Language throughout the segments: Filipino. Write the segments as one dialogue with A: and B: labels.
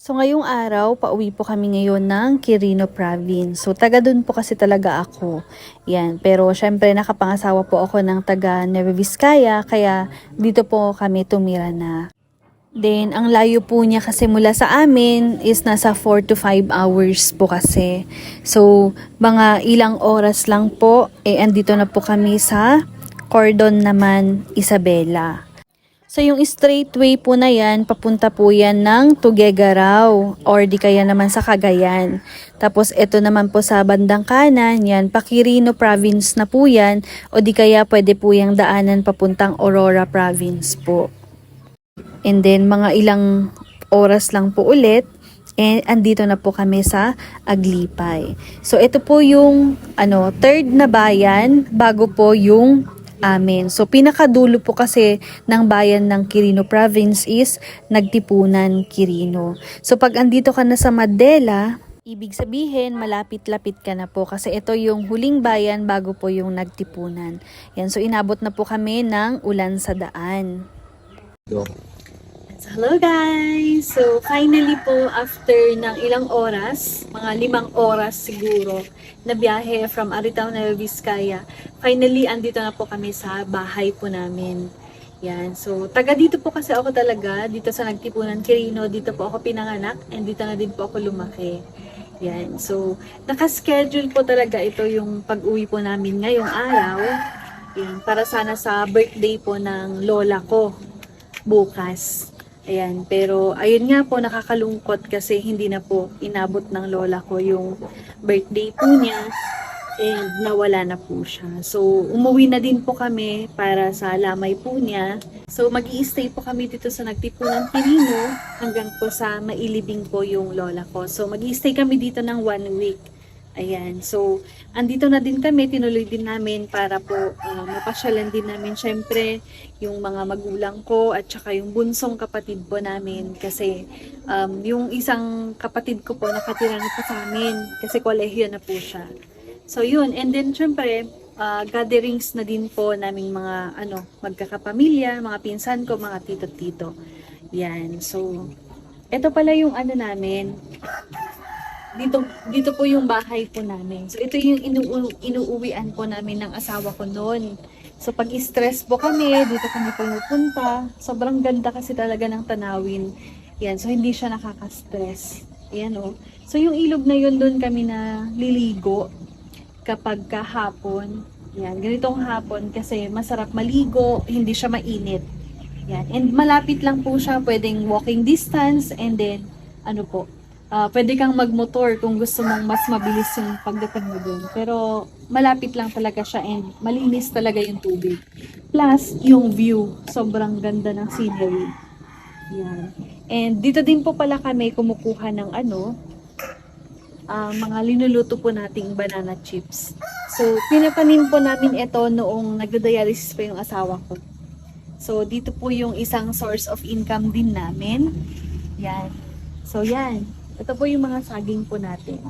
A: So ngayong araw, pauwi po kami ngayon ng Quirino Province. So taga dun po kasi talaga ako. Yan. Pero syempre nakapangasawa po ako ng taga Nueva Vizcaya, kaya dito po kami tumira na. Then, ang layo po niya kasi mula sa amin is nasa 4 to 5 hours po kasi. So, mga ilang oras lang po, eh andito na po kami sa Cordon naman, Isabela. So, yung straight way po na yan, papunta po yan ng Tuguegarao or di kaya naman sa Cagayan. Tapos, ito naman po sa bandang kanan, yan, Pakirino Province na po yan o di kaya pwede po yung daanan papuntang Aurora Province po. And then, mga ilang oras lang po ulit, eh, andito na po kami sa Aglipay. So, ito po yung, ano, third na bayan bago po yung amin. So, pinakadulo po kasi ng bayan ng Quirino Province is Nagtipunan, Quirino. So, pag andito ka na sa Madela, Ibig sabihin, malapit-lapit ka na po kasi ito yung huling bayan bago po yung nagtipunan. Yan, so inabot na po kami ng ulan sa daan. So, hello guys! So, finally po, after ng ilang oras, mga limang oras siguro, na biyahe from Aritow, Nueva Vizcaya, finally, andito na po kami sa bahay po namin. Yan. So, taga dito po kasi ako talaga, dito sa Nagtipunan Quirino, dito po ako pinanganak, and dito na din po ako lumaki. Yan. So, nakaschedule po talaga ito yung pag-uwi po namin ngayong araw. Yan. Para sana sa birthday po ng lola ko bukas. Ayan, pero ayun nga po nakakalungkot kasi hindi na po inabot ng lola ko yung birthday po niya and nawala na po siya. So, umuwi na din po kami para sa lamay po niya. So, mag stay po kami dito sa Nagtipunan Pirino hanggang po sa mailibing po yung lola ko. So, mag stay kami dito ng one week. Ayan. So, andito na din kami, tinuloy din namin para po ah, mapasyalan din namin syempre yung mga magulang ko at saka yung bunsong kapatid po namin kasi um, yung isang kapatid ko po nakatira na po sa amin kasi kolehiyo na po siya. So, yun. And then, syempre, ah, gatherings na din po naming mga ano, magkakapamilya, mga pinsan ko, mga tito-tito. Yan. So, ito pala yung ano namin, dito dito po yung bahay po namin. So ito yung inu inuuwian po namin ng asawa ko noon. So pag stress po kami, dito kami pumupunta. Sobrang ganda kasi talaga ng tanawin. Yan, so hindi siya nakaka-stress. Yan oh. So yung ilog na yun doon kami na liligo kapag kahapon. Yan, ganitong hapon kasi masarap maligo, hindi siya mainit. Yan. And malapit lang po siya, pwedeng walking distance and then ano po, Ah, pwede kang magmotor kung gusto mong mas mabilis yung pagdating mo dun. Pero malapit lang talaga siya and malinis talaga yung tubig. Plus, yung view. Sobrang ganda ng scenery. Yan. And dito din po pala kami kumukuha ng ano, ah, mga linuluto po nating banana chips. So, tinapanin po namin ito noong nagda-dialysis pa yung asawa ko. So, dito po yung isang source of income din namin. Yan. So, yan. Ito po yung mga saging po natin.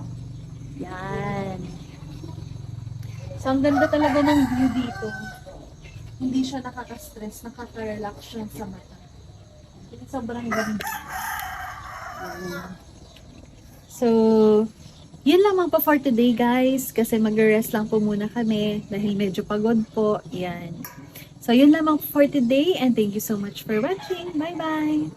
A: Yan. So, ang ganda talaga ng view dito. Hindi siya nakaka-stress, nakaka-relax siya sa mata. Ito sobrang ganda. So, yun lamang po for today guys. Kasi mag-rest lang po muna kami dahil medyo pagod po. Yan. So, yun lamang for today and thank you so much for watching. Bye-bye!